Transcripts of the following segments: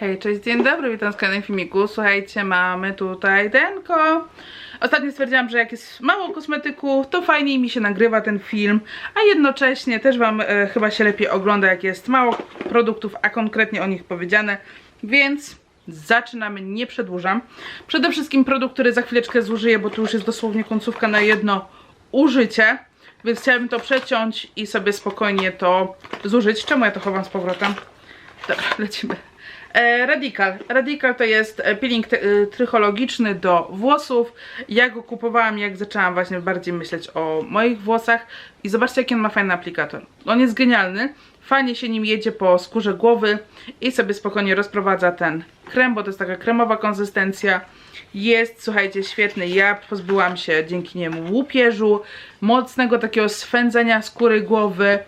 Hej, cześć, dzień dobry, witam w kolejnym filmiku. Słuchajcie, mamy tutaj denko. Ostatnio stwierdziłam, że jak jest mało kosmetyków, to fajniej mi się nagrywa ten film, a jednocześnie też Wam e, chyba się lepiej ogląda, jak jest mało produktów, a konkretnie o nich powiedziane, więc zaczynamy, nie przedłużam. Przede wszystkim produkt, który za chwileczkę zużyję, bo tu już jest dosłownie końcówka na jedno użycie, więc chciałabym to przeciąć i sobie spokojnie to zużyć. Czemu ja to chowam z powrotem? Dobra, lecimy. E, Radical. Radical to jest e, peeling y, trychologiczny do włosów. Ja go kupowałam jak zaczęłam właśnie bardziej myśleć o moich włosach. I zobaczcie jaki on ma fajny aplikator. On jest genialny. Fajnie się nim jedzie po skórze głowy i sobie spokojnie rozprowadza ten krem, bo to jest taka kremowa konsystencja. Jest, słuchajcie, świetny. Ja pozbyłam się dzięki niemu łupieżu, mocnego takiego swędzenia skóry głowy.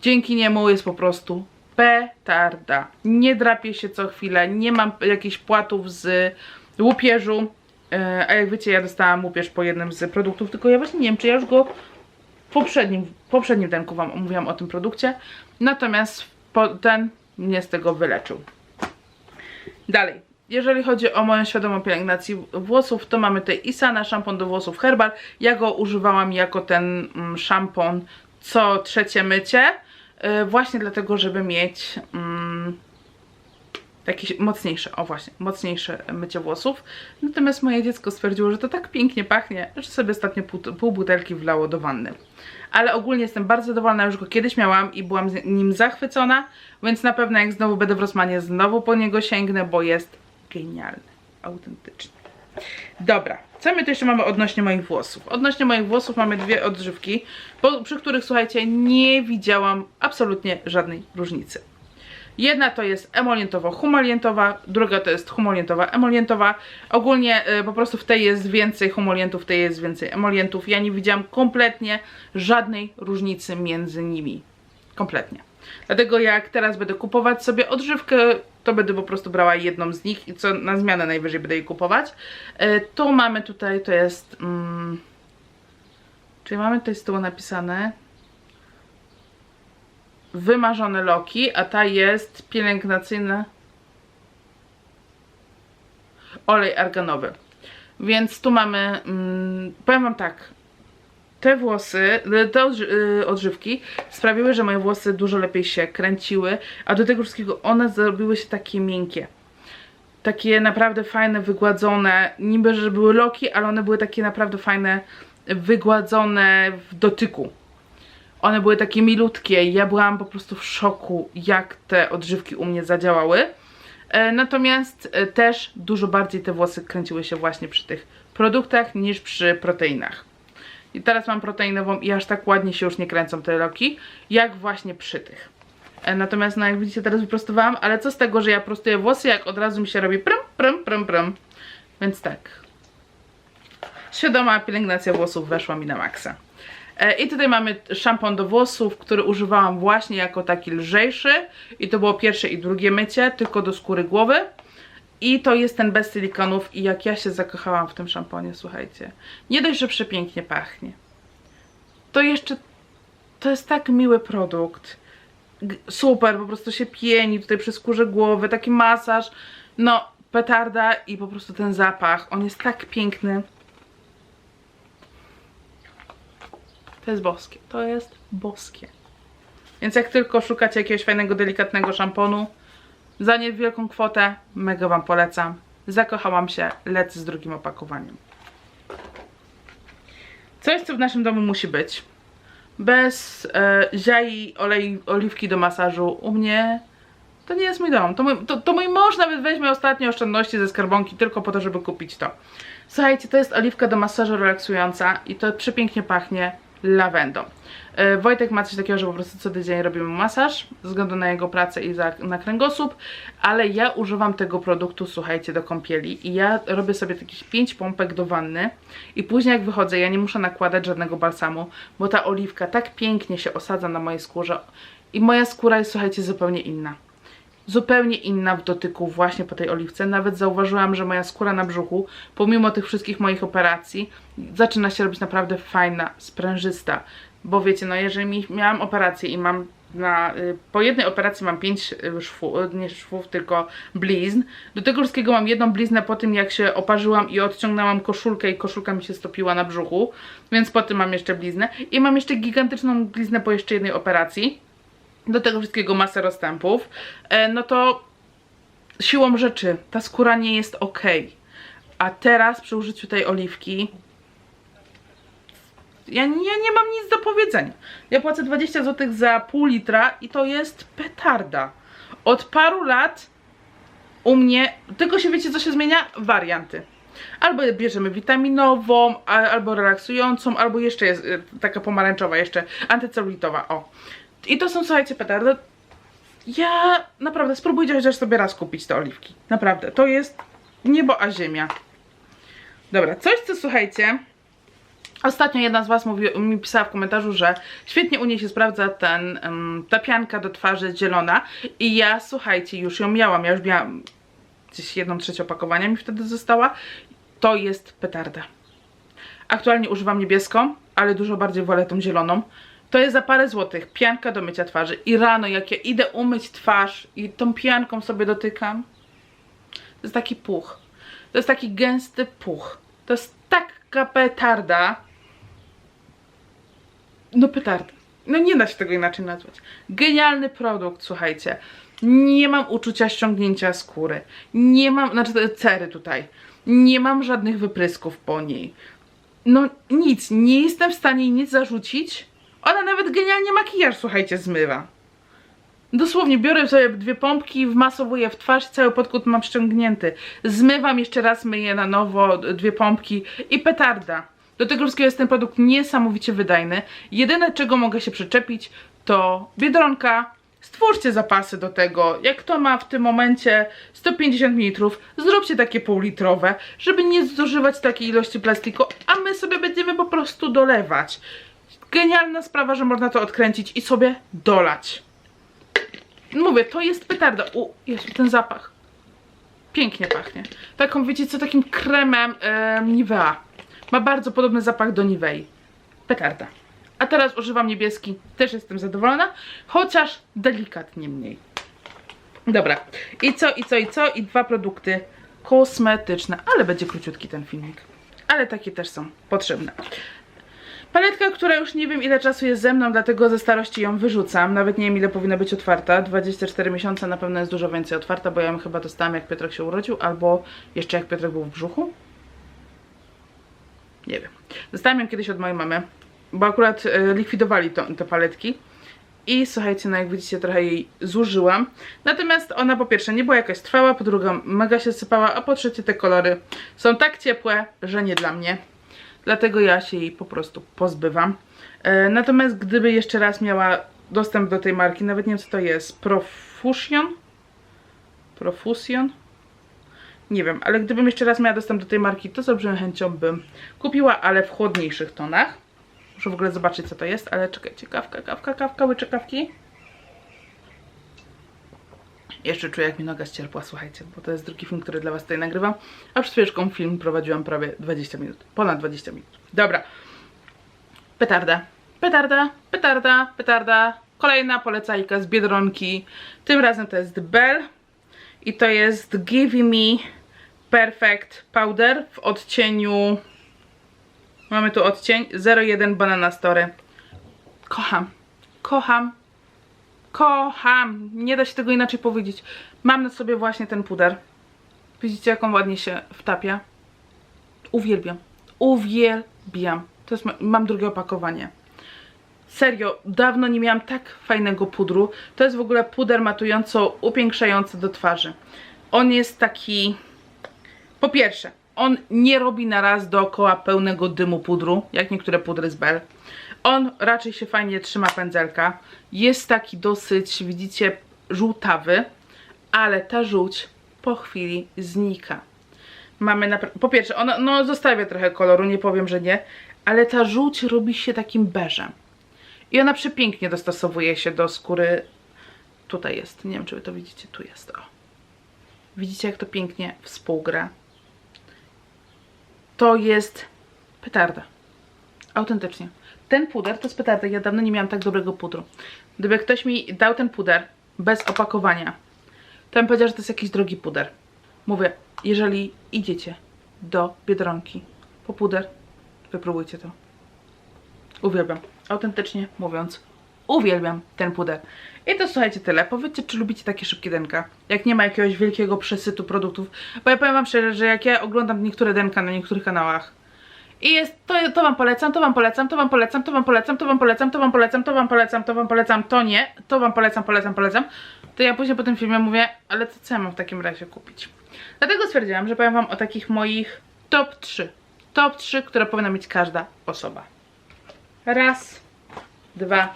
Dzięki niemu jest po prostu petarda. Nie drapię się co chwilę, nie mam jakichś płatów z łupieżu. E, A jak wiecie, ja dostałam łupież po jednym z produktów, tylko ja właśnie nie wiem, czy ja już go w poprzednim, poprzednim denku Wam omówiłam o tym produkcie. Natomiast ten mnie z tego wyleczył. Dalej. Jeżeli chodzi o moją świadomą pielęgnację włosów, to mamy tutaj Isana, szampon do włosów Herbal. Ja go używałam jako ten mm, szampon co trzecie mycie. Yy, właśnie dlatego, żeby mieć mm, takie mocniejsze, o właśnie, mocniejsze mycie włosów. Natomiast moje dziecko stwierdziło, że to tak pięknie pachnie, że sobie ostatnio pół, pół butelki wlało do wanny. Ale ogólnie jestem bardzo zadowolona, już go kiedyś miałam i byłam nim zachwycona, więc na pewno jak znowu będę w Rosmanie, znowu po niego sięgnę, bo jest genialny, autentycznie. Dobra, co my tu jeszcze mamy odnośnie moich włosów? Odnośnie moich włosów mamy dwie odżywki, przy których, słuchajcie, nie widziałam absolutnie żadnej różnicy. Jedna to jest emolientowo-humolientowa, druga to jest humolientowa-emolientowa. Ogólnie y, po prostu w tej jest więcej humolientów, w tej jest więcej emolientów. Ja nie widziałam kompletnie żadnej różnicy między nimi. Kompletnie. Dlatego jak teraz będę kupować sobie odżywkę, to będę po prostu brała jedną z nich i co na zmianę najwyżej będę jej kupować. Y, tu mamy tutaj, to jest... Mm, czyli mamy tutaj z tyłu napisane wymarzone loki, a ta jest pielęgnacyjna olej arganowy. Więc tu mamy, mm, powiem wam tak, te włosy, te y, odżywki sprawiły, że moje włosy dużo lepiej się kręciły, a do tego wszystkiego one zrobiły się takie miękkie. Takie naprawdę fajne, wygładzone, niby, że były loki, ale one były takie naprawdę fajne, wygładzone w dotyku. One były takie milutkie. Ja byłam po prostu w szoku, jak te odżywki u mnie zadziałały. E, natomiast e, też dużo bardziej te włosy kręciły się właśnie przy tych produktach niż przy proteinach. I teraz mam proteinową i aż tak ładnie się już nie kręcą te loki, jak właśnie przy tych. E, Natomiast, no jak widzicie, teraz wyprostowałam, ale co z tego, że ja prostuję włosy, jak od razu mi się robi prym, prym, prym, prym. Więc tak. Świadoma pielęgnacja włosów weszła mi na maksa. E, I tutaj mamy szampon do włosów, który używałam właśnie jako taki lżejszy. I to było pierwsze i drugie mycie, tylko do skóry głowy. I to jest ten bez silikonów i jak ja się zakochałam w tym szamponie, słuchajcie. Nie dość, że przepięknie pachnie. To jeszcze, to jest tak miły produkt. Super, po prostu się pieni tutaj przy skórze głowy, taki masaż. No, petarda i po prostu ten zapach, on jest tak piękny. To jest boskie. To jest boskie. Więc jak tylko szukacie jakiegoś fajnego, delikatnego szamponu za niewielką kwotę, mega Wam polecam. Zakochałam się, lecę z drugim opakowaniem. Coś, co w naszym domu musi być. Bez e, ziai, olej, oliwki do masażu u mnie to nie jest mój dom. To mój, to, to mój mąż nawet weźmie ostatnie oszczędności ze skarbonki tylko po to, żeby kupić to. Słuchajcie, to jest oliwka do masażu relaksująca i to przepięknie pachnie lawendą. E, Wojtek ma coś takiego, że po prostu co tydzień robimy masaż ze względu na jego pracę i za, na kręgosłup, ale ja używam tego produktu, słuchajcie, do kąpieli i ja robię sobie takich 5 pompek do wanny i później jak wychodzę, ja nie muszę nakładać żadnego balsamu, bo ta oliwka tak pięknie się osadza na mojej skórze i moja skóra jest, słuchajcie, zupełnie inna zupełnie inna w dotyku właśnie po tej oliwce. Nawet zauważyłam, że moja skóra na brzuchu, pomimo tych wszystkich moich operacji, zaczyna się robić naprawdę fajna, sprężysta. Bo wiecie, no jeżeli mi, miałam operację i mam na, y, po jednej operacji mam 5 szwów, nie szwów, tylko blizn. Do tego wszystkiego mam jedną bliznę po tym, jak się oparzyłam i odciągnęłam koszulkę i koszulka mi się stopiła na brzuchu, więc po tym mam jeszcze bliznę. I mam jeszcze gigantyczną bliznę po jeszcze jednej operacji. Do tego wszystkiego masę rozstępów. E, no to siłą rzeczy ta skóra nie jest ok. A teraz przy użyciu tej oliwki ja nie, mam nic do powiedzenia. Ja płacę 20 zł za pół litra i to jest petarda. Od paru lat u mnie, tylko się wiecie co się zmienia? Warianty. Albo bierzemy witaminową, albo relaksującą, albo jeszcze jest y, taka pomarańczowa, jeszcze antycelulitowa, o. I to są, słuchajcie, petardy. Ja naprawdę spróbujcie chociaż sobie raz kupić te oliwki. Naprawdę, to jest niebo a ziemia. Dobra, coś co słuchajcie, Ostatnio jedna z Was mówi, mi pisała w komentarzu, że świetnie u niej się sprawdza ten, ta pianka do twarzy zielona i ja, słuchajcie, już ją miałam, ja już miałam gdzieś jedną trzecią opakowania mi wtedy została. To jest petarda. Aktualnie używam niebieską, ale dużo bardziej wolę tą zieloną. To jest za parę złotych, pianka do mycia twarzy i rano jak ja idę umyć twarz i tą pianką sobie dotykam, to jest taki puch. To jest taki gęsty puch. To jest taka petarda. No petarda. No nie da się tego inaczej nazwać. Genialny produkt, słuchajcie. Nie mam uczucia ściągnięcia skóry. Nie mam, znaczy te cery tutaj. Nie mam żadnych wyprysków po niej. No nic, nie jestem w stanie nic zarzucić. Ona nawet genialnie makijaż, słuchajcie, zmywa. Dosłownie biorę sobie dwie pompki, wmasowuję w twarz, cały podkład mam ściągnięty. Zmywam jeszcze raz, myję na nowo dwie pompki i petarda. Do tego wszystkiego jest ten produkt niesamowicie wydajny. Jedyne czego mogę się przyczepić to Biedronka. Stwórzcie zapasy do tego. Jak to ma w tym momencie 150 ml, zróbcie takie półlitrowe, żeby nie zużywać takiej ilości plastiku, a my sobie będziemy po prostu dolewać. Genialna sprawa, że można to odkręcić i sobie dolać. Mówię, to jest petarda. U, jest ten zapach. Pięknie pachnie. Taką, wiecie co, takim kremem e, Nivea. Ma bardzo podobny zapach do Nivei. Petarda. A teraz używam niebieski. Też jestem zadowolona. Chociaż delikatnie mniej. Dobra. I co, i co, i co? I dwa produkty kosmetyczne. Ale będzie króciutki ten filmik. Ale takie też są potrzebne. Paletka, która już nie wiem ile czasu jest ze mną, dlatego ze starości ją wyrzucam. Nawet nie wiem ile powinna być otwarta. 24 miesiące na pewno jest dużo więcej otwarta, bo ja ją chyba dostałam jak Piotrek się urodził, albo jeszcze jak Piotrek był w brzuchu. Nie wiem. Dostałam ją kiedyś od mojej mamy, bo akurat e, likwidowali to, te paletki. I słuchajcie, no jak widzicie, trochę jej zużyłam. Natomiast ona po pierwsze nie była jakaś trwała, po drugie mega się sypała, a po trzecie te kolory są tak ciepłe, że nie dla mnie. Dlatego ja się jej po prostu pozbywam. E, natomiast gdyby jeszcze raz miała dostęp do tej marki, nawet nie wiem co to jest, Profusion? Profusion? Nie wiem, ale gdybym jeszcze raz miała dostęp do tej marki, to z olbrzymią chęcią bym kupiła, ale w chłodniejszych tonach. Muszę w ogóle zobaczyć co to jest, ale czekajcie, kawka, kawka, kawka, łyczek kawki. Jeszcze czuję jak mi noga ścierpła, słuchajcie, bo to jest drugi film, który dla was tutaj nagrywam. A przed chwileczką film prowadziłam prawie 20 minut, ponad 20 minut. Dobra, petarda, petarda, petarda, petarda. Kolejna polecajka z Biedronki. Tym razem to jest Bell i to jest Give Me Perfect Powder w odcieniu Mamy tu odcień 01 Banana Story. Kocham. Kocham. Kocham. Nie da się tego inaczej powiedzieć. Mam na sobie właśnie ten puder. Widzicie, jak on ładnie się wtapia? Uwielbiam. Uwielbiam. To jest, ma- mam drugie opakowanie. Serio, dawno nie miałam tak fajnego pudru. To jest w ogóle puder matująco upiększający do twarzy. On jest taki... Po pierwsze, on nie robi na raz dookoła pełnego dymu pudru, jak niektóre pudry z Bell. On raczej się fajnie trzyma pędzelka. Jest taki dosyć, widzicie, żółtawy, ale ta żółć po chwili znika. Mamy. Po pierwsze, ona no, zostawia trochę koloru, nie powiem, że nie, ale ta żółć robi się takim beżem. I ona przepięknie dostosowuje się do skóry. Tutaj jest, nie wiem czy wy to widzicie, tu jest, o. Widzicie jak to pięknie współgra to jest petarda. Autentycznie. Ten puder to jest petarda. Ja dawno nie miałam tak dobrego pudru. Gdyby ktoś mi dał ten puder bez opakowania, to bym powiedział, że to jest jakiś drogi puder. Mówię, jeżeli idziecie do Biedronki po puder, wypróbujcie to. Uwielbiam. Autentycznie mówiąc, uwielbiam ten puder. I to słuchajcie tyle. Powiedzcie, czy lubicie takie szybkie denka. Jak nie ma jakiegoś wielkiego przesytu produktów. Bo ja powiem wam szczerze, że jak ja oglądam niektóre denka na niektórych kanałach i jest, to, to wam polecam, to wam polecam, to wam polecam, to wam polecam, to wam polecam, to wam polecam, to wam polecam, to wam polecam, to nie, to wam polecam, polecam, polecam, to ja później po tym filmie mówię, ale to co ja mam w takim razie kupić? Dlatego stwierdziłam, że powiem wam o takich moich top 3. Top 3, które powinna mieć każda osoba. Raz, dwa,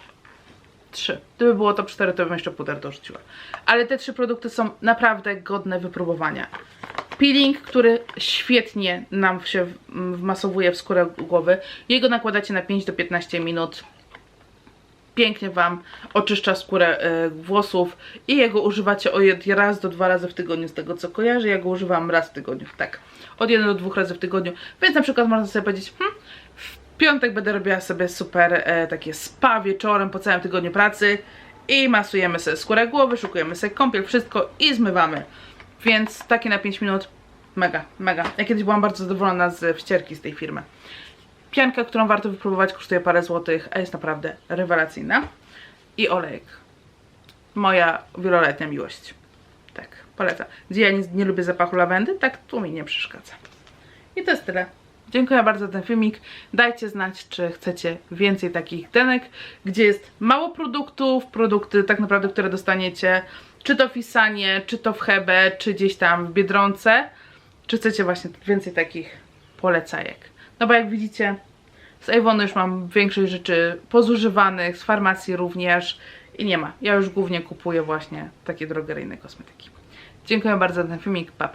trzy. Gdyby było top 4, to bym jeszcze puder dorzuciła. Ale te trzy produkty są naprawdę godne wypróbowania. Peeling, który świetnie nam się wmasowuje w skórę głowy. Jego nakładacie na 5 do 15 minut. Pięknie Wam oczyszcza skórę e, włosów i jego używacie o jed- raz do dwa razy w tygodniu z tego co kojarzę. Ja go używam raz w tygodniu, tak. Od 1 do 2 razy w tygodniu. Więc na przykład można sobie powiedzieć, hmm, w piątek będę robiła sobie super e, takie spa wieczorem po całym tygodniu pracy i masujemy sobie skórę głowy, szukujemy sobie kąpiel, wszystko i zmywamy. Więc takie na 5 minut, mega, mega. Ja kiedyś byłam bardzo zadowolona z wścierki z tej firmy. Pianka, którą warto wypróbować, kosztuje parę złotych, a jest naprawdę rewelacyjna. I olejek. Moja wieloletnia miłość. Tak, polecam. Gdzie ja nie, nie lubię zapachu lawendy, tak tu mi nie przeszkadza. I to jest tyle. Dziękuję bardzo za ten filmik. Dajcie znać, czy chcecie więcej takich denek, gdzie jest mało produktów, produkty tak naprawdę, które dostaniecie, czy to w czy to w Hebe, czy gdzieś tam w Biedronce. Czy chcecie właśnie więcej takich polecajek. No bo jak widzicie, z Avonu już mam większość rzeczy pozużywanych, z farmacji również i nie ma. Ja już głównie kupuję właśnie takie drogeryjne kosmetyki. Dziękuję bardzo za ten filmik. Pa, pa.